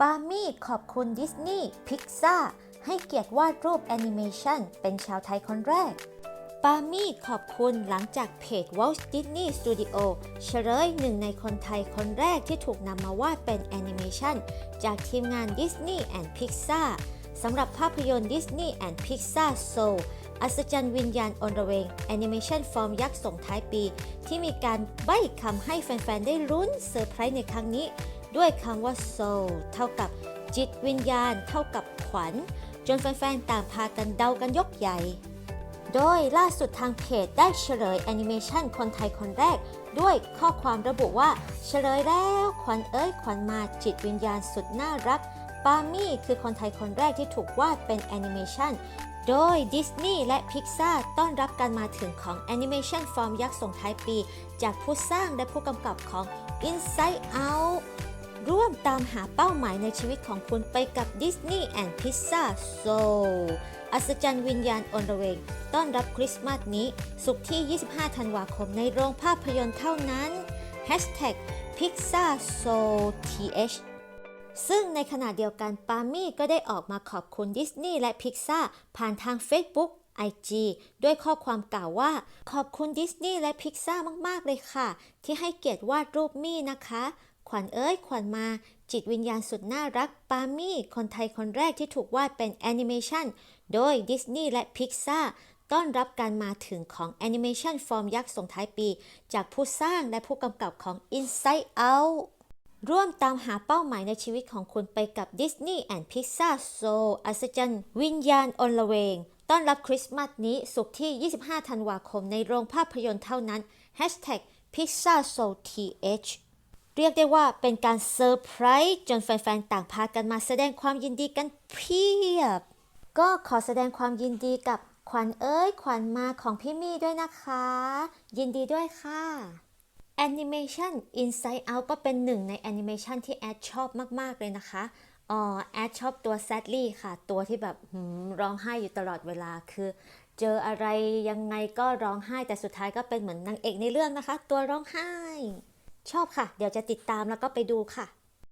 ปามี่ขอบคุณดิสนีย์พิกซ่าให้เกียรติวาดรูปแอนิเมชันเป็นชาวไทยคนแรก ปามี่ขอบคุณหลังจากเพจ Walt Disney Studio เฉลยหนึ่งในคนไทยคนแรกที่ถูกนำมาวาดเป็นแอนิเมชันจากทีมงาน Disney and Pixar สำหรับภาพยนตร์ Disney and Pixar Soul อัศจรรย์วิญญาณอนระเวงแอนิเมชันฟอร์มยักษ์ส่งท้ายปี ที่มีการใบ้คำให้แฟน ๆ ได้ลุ้นเซอร์ไพรส์ในครั้งนี้ ด้วยคำว่า soul เท่ากับจิตวิญญาณ เท่ากับขวัญ จนแฟนๆ ต่างพากันเดากันยกใหญ่ โดยล่าสุดทางเพจได้เฉลยแอนิเมชันคนไทยคนแรก ด้วยข้อความระบุว่า เฉลยแล้วขวัญเอ้ยขวัญมาจิตวิญญาณสุดน่ารัก ปามี่คือคนไทยคนแรกที่ถูกวาดเป็นแอนิเมชันโดยดิสนีย์และพิกซาต้อนรับการมาถึงของแอนิเมชันฟอร์มยักษ์ส่งท้ายปี จากผู้สร้างและผู้กำกับของ Inside Out ร่วมตามหาเป้าหมายในชีวิตของคุณไปกับ Disney and Pizza Soul อัศจรรย์วิญญาณอนระเวง ต้อนรับคริสต์มาสนี้ สุกร์ที่ 25 ธันวาคมในโรงภาพยนตร์เท่านั้น Hashtag Pizza Soul TH ซึ่งในขณะเดียวกันปามี่ก็ได้ออกมาขอบคุณดิสนีย์และพิกซ่าผ่านทาง Facebook IG ด้วยข้อความกล่าวว่า ขอบคุณดิสนีย์และพิกซ่ามาก ๆ เลยค่ะ ที่ให้เกียรติวาดรูปมี่นะคะ ขวัญเอ้ยขวัญมาจิตวิญญาณสุดน่ารัก ปามี่ คนไทยคนแรกที่ถูกวาดเป็นแอนิเมชันโดยดิสนีย์และพิกซาต้อนรับการมาถึงของแอนิเมชันฟอร์มยักษ์ส่งท้ายปี จากผู้สร้างและผู้กำกับของ Inside Out ร่วมตามหาเป้าหมายในชีวิตของคุณไปกับ Disney and Pixar Soul อัศจรรย์วิญญาณอนละเวง ต้อนรับคริสต์มาสนี้สุกร์ที่ 25 ธันวาคมในโรงภาพยนตร์เท่านั้น Hashtag Pixar Soul TH เรียกได้ว่าเป็นการเซอร์ไพรส์จนแฟนๆ ต่างพากันมาแสดงความยินดีกันเพียบ ก็ขอแสดงความยินดีกับขวัญเอ้ย ขวัญมาของพี่มี่ด้วยนะคะ ยินดีด้วยค่ะแอนิเมชัน Inside Out ก็เป็นหนึ่งในแอนิเมชันที่แอดชอบมากๆเลยนะคะอ๋อแอดชอบตัว Sadly ค่ะ ตัวที่แบบร้องไห้อยู่ตลอดเวลาคือ เจออะไรยังไงก็ร้องไห้แต่สุดท้ายก็เป็นเหมือนนางเอกในเรื่องนะคะ ตัวร้องไห้ ชอบค่ะ เดี๋ยวจะติดตามแล้วก็ไปดูค่ะ